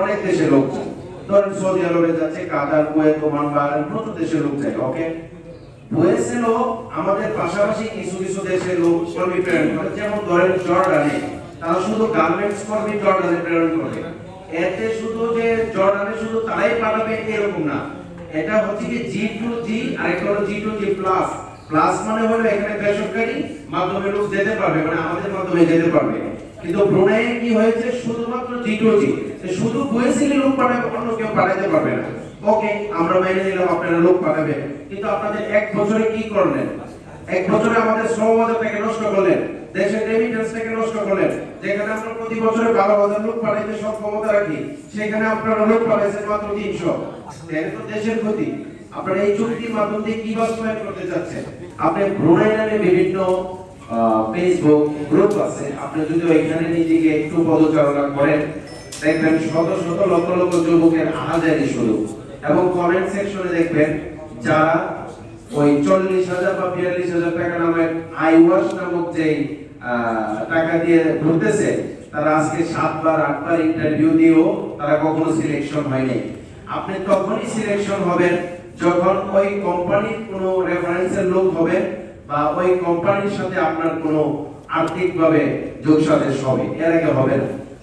অনেক দেশের লোক ধরেন সৌদি আরবে যাচ্ছে, কাতার, কুয়েত, ওমান, বাহরাইন, প্রচুর দেশের লোক যায়, ওকে? বুয়েসেলও আমাদের পাশাপাশি কিছু কিছু দেশের লোক কর্মী প্রেরণ করে। যেমন ধরেন জর্ডানে, তারা শুধু গার্মেন্টস কর্মী জর্ডানে প্রেরণ করে। এতে শুধু যে জর্ডানে শুধু তারাই পাঠাবে, এরকম না। এটা হচ্ছে কি জি টু জি আর একটা হলো G two G plus plus মানে হলো এখানে বেসরকারি মাধ্যমে লোক যেতে পারবে মানে আমাদের মাধ্যমে যেতে পারবে। কিন্তু ব্রুনাই কি হয়েছে? শুধুমাত্র জি টু শুধু বুয়েসিলি লোক পাঠাবে, অন্য কেউ পাঠাতে পারবে না। ওকে আমরা মেনে নিলাম আপনারা লোক পাঠাবেন। কিন্তু আপনাদের এক বছরে কি করলেন? এক বছরে আমাদের শ্রম বাজারটাকে নষ্ট করলেন, দেশের রেমিটেন্সটাকে নষ্ট করলেন। যেখানে আমরা প্রতি বছরে বারো হাজার লোক পাঠাইতে সক্ষমতা রাখি, সেখানে আপনারা লোক পাঠাইছেন মাত্র তিনশো। তো দেশের ক্ষতি। আপনারা এই চুক্তির মাধ্যম কি বাস্তবায়ন করতে চাচ্ছেন? আপনি ব্রুনাই নামে বিভিন্ন ফেসবুক গ্রুপ আছে। আপনি যদি ওইখানে নিজেকে একটু পদচারণা করেন, দেখবেন শত শত লক্ষ লক্ষ যুবকের আহাজারি শুরু। এবং কমেন্ট সেকশনে দেখবেন যারা ওই চল্লিশ হাজার বা বিয়াল্লিশ হাজার টাকা নামের আই ওয়াশ নামক যে টাকা দিয়ে ঘুরতেছে, তারা আজকে সাতবার, আটবার ইন্টারভিউ দিয়েও তারা কখনো সিলেকশন হয়নি। আপনি তখনই সিলেকশন হবেন যখন ওই কোম্পানির কোনো রেফারেন্সের লোক হবে বা ওই কোম্পানির সাথে আপনার কোনো আর্থিকভাবে যোগসাদেশ হবে, এর আগে হবে না।